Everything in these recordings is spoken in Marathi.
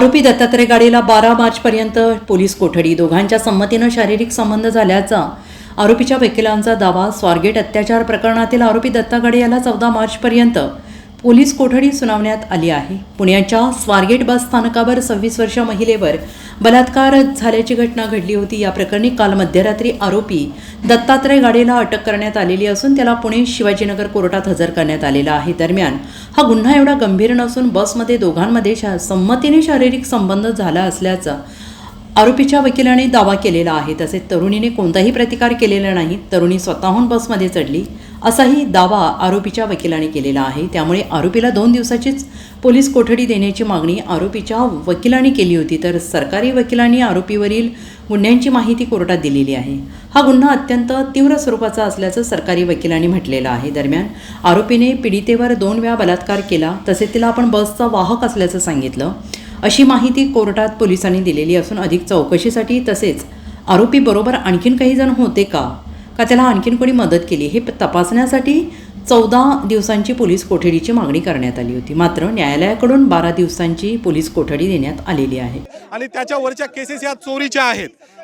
आरोपी दत्तात्रय गाडीला बारा मार्चपर्यंत पोलीस कोठडी. दोघांच्या संमतीनं शारीरिक संबंध झाल्याचा आरोपीच्या वकिलांचा दावा. स्वारगेट अत्याचार प्रकरणातील आरोपी दत्ता गाडे याला चौदा मार्चपर्यंत पोलीस कोठडी सुनावण्यात आली आहे. पुण्याच्या स्वारगेट बस स्थानकावर सव्वीस वर्ष महिलेवर बलात्कार झाल्याची घटना घडली होती. या प्रकरणी काल मध्यरात्री आरोपी दत्तात्रय गाडेला अटक करण्यात आलेली असून त्याला पुणे शिवाजीनगर कोर्टात हजर करण्यात आलेला आहे. दरम्यान हा गुन्हा एवढा गंभीर नसून बसमध्ये दोघांमध्ये शा संमतीने शारीरिक संबंध झाला असल्याचं आरोपीच्या वकिलाने दावा केलेला आहे. तसेच तरुणीने कोणताही प्रतिकार केलेला नाही. तरुणी स्वतःहून बसमध्ये चढली. असाही दावा आरोपीच्या वकिलाने केलेला आहे. त्यामुळे आरोपीला दोन दिवसाचीच पोलीस कोठडी देण्याची मागणी आरोपीच्या वकिलांनी केली होती. तर सरकारी वकिलांनी आरोपीवरील गुन्ह्यांची माहिती कोर्टात दिलेली आहे. हा गुन्हा अत्यंत तीव्र स्वरूपाचा असल्याचं सरकारी वकिलांनी म्हटलेलं आहे. दरम्यान आरोपीने पीडितेवर दोन वेळा बलात्कार केला तसेच तिला आपण बसचा वाहक असल्याचं सांगितलं. अशी माहिती कोर्टात पोलिसांनी दिलेली असून अधिक चौकशीसाठी तसेच आरोपी बरोबर आणखीन काही जण होते का? का त्याला आणखीन कोणी मदत केली? हे तपासण्यासाठी चौदा दिवसांची पोलीस कोठडीची मागणी करण्यात आली होती. मात्र न्यायालयाकडून बारा दिवसांची पोलीस कोठडी देण्यात आलेली आहे. आणि त्याच्यावरच्या केसेस या चोरीच्या आहेत.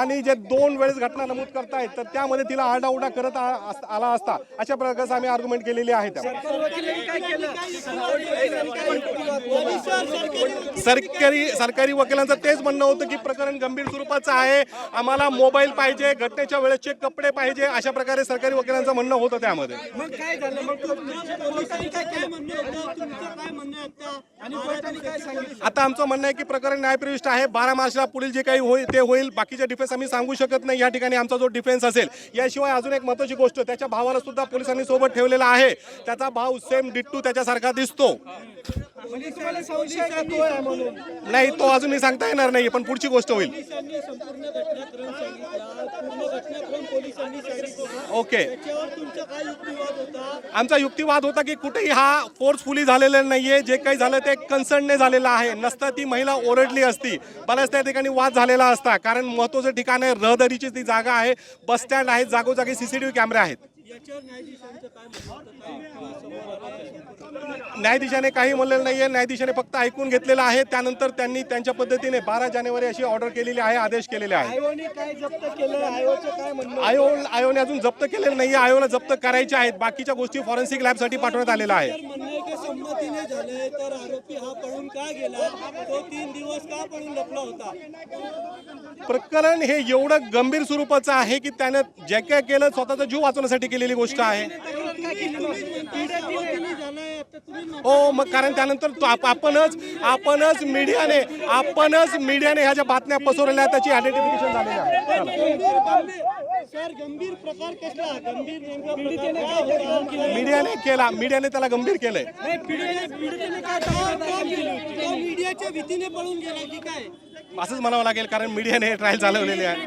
आणि जे दोन वेळेस घटना नमूद करतायत तर त्यामध्ये तिला आरडाओरडा करत अस- आला असता. अशा प्रकारचं आम्ही आर्ग्युमेंट केलेली आहे सरकारी सरकारी वकिलांचं तेच म्हणणं होतं की प्रकरण गंभीर स्वरूपाचं आहे. आम्हाला मोबाईल पाहिजे घटनेच्या वेळेसचे कपडे पाहिजे अशा प्रकारे सरकारी वकिलांचं म्हणणं होतं त्यामध्ये मग काय झालं मग तो पोलिसांनी काय केलं म्हणणं होतं तुमचं काय म्हणणं आहे आता आमचं म्हणणं आहे की प्रकरण न्यायप्रविष्ट आहे. बारा मार्चला पुढील जे काही होईल ते होईल. बाकीचे डिफेन्स आम्ही सांगू शकत नाही. या ठिकाणी आमचा जो डिफेन्स असेल याशिवाय अजून एक महत्वाची गोष्ट त्याच्या भावाला सुद्धा पोलिसांनी सोबत ठेवलेला आहे. त्याचा भाव सेम डिट्टू त्याच्यासारखा दिसतो. म्हणजे तो नाही तो अजूनही सांगता येणार नाही पण पुढची गोष्ट होईल. पोलिसांनी सांगितला ओके. आमचा युक्तिवाद होता की कुठेही हा फोर्सफुली झालेला नाहीये. जे काही झालं ते कन्सर्नने झालेलं आहे. नसता ती महिला ओरडली असती. बऱ्याच त्या ठिकाणी वाद झालेला असता. कारण महत्वाचं ठिकाण आहे. रहदारीची ती जागा आहे. बस स्टँड आहे जागोजागी सीसीटीव्ही कॅमेरे आहेत. न्यायाधीशाने काही म्हणलेलं नाहीये. न्यायाधीशाने फक्त ऐकून घेतलेलं आहे. त्यानंतर त्यांनी त्यांच्या पद्धतीने बारा जानेवारी अशी ऑर्डर केलेली आहे आदेश केलेले आहे. केलं? आयोग आयोने अजून जप्त केलेलं नाहीये. आयोला जप्त करायचे आहेत. बाकीच्या गोष्टी फॉरेन्सिक लॅबसाठी पाठवण्यात आलेल्या आहे तर म्हणणं आहे की संमतीने झालंय तर आरोपी हा पळून का गेला? तो तीन दिवस का पळून लपला होता? प्रकरण हे एवढं गंभीर स्वरूपाचं आहे की त्यानं जे काय केलं स्वतःचा जीव वाचवण्यासाठी केलेली गोष्ट आहे हो मग कारण त्यानंतर तो आप- आपणच आपणच मीडियाने आपणच मीडियाने ह्या ज्या बातम्या पसरवल्या त्याची आयडेंटिफिकेशन झालेली आहे चला. गंभीर गंभीर सर गंभीर प्रकार कसला गंभीर नेमका पीडितेने काय तक्रार मीडियाने केला मीडियाने त्याला गंभीर केलंय नाही पीडितेने पीडितेने काय तक्रार केली होती? तो मीडियाच्या भीतीने पळून गेला की काय असंच म्हणावं लागेल कारण मीडियाने ट्रायल चालवलेली आहे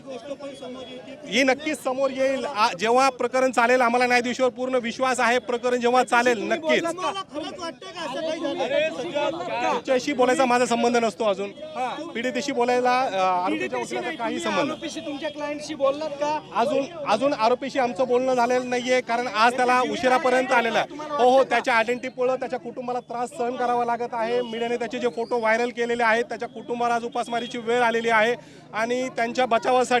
ही नक्कीच समोर येईल. जेव्हा प्रकरण चालेल आम्हाला न्यायाधीशावर पूर्ण विश्वास आहे प्रकरण जेव्हा चालेल नक्कीच. तुमच्याशी बोलायचा माझा संबंध नसतो अजून. पीडितेशी बोलायला काही संबंध. नाही. आरोपीशी तुमच्या क्लायंटशी बोललात का? अजून अजून आरोपीशी आमचं बोलणं झालेलं नाहीये कारण आज त्याला उशिरापर्यंत आलेला आहे. हो हो त्याच्या आयडेंटिटीमुळे त्याच्या कुटुंबाला त्रास सहन करावा लागत आहे. मीडियाने त्याचे जे फोटो व्हायरल केलेले आहेत त्याच्या कुटुंबाला आज उपासमारीची वेळ आलेली आहे आणि त्यांच्या बचावासाठी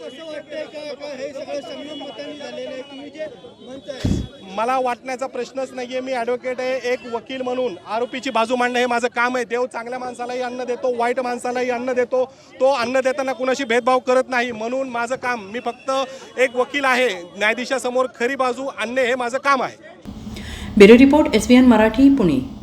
हे मला वाटण्याचा प्रश्नच नाहीये. मी ॲडव्होकेट आहे एक वकील म्हणून. आरोपीची बाजू मांडणं हे माझं काम आहे. देव चांगल्या माणसालाही अन्न देतो वाईट माणसालाही अन्न देतो. तो अन्न देताना कुणाशी भेदभाव करत नाही. म्हणून माझं काम मी फक्त एक वकील आहे. न्यायाधीशासमोर खरी बाजू आणणे हे माझं काम आहे. Bureau report S Marathi Pune.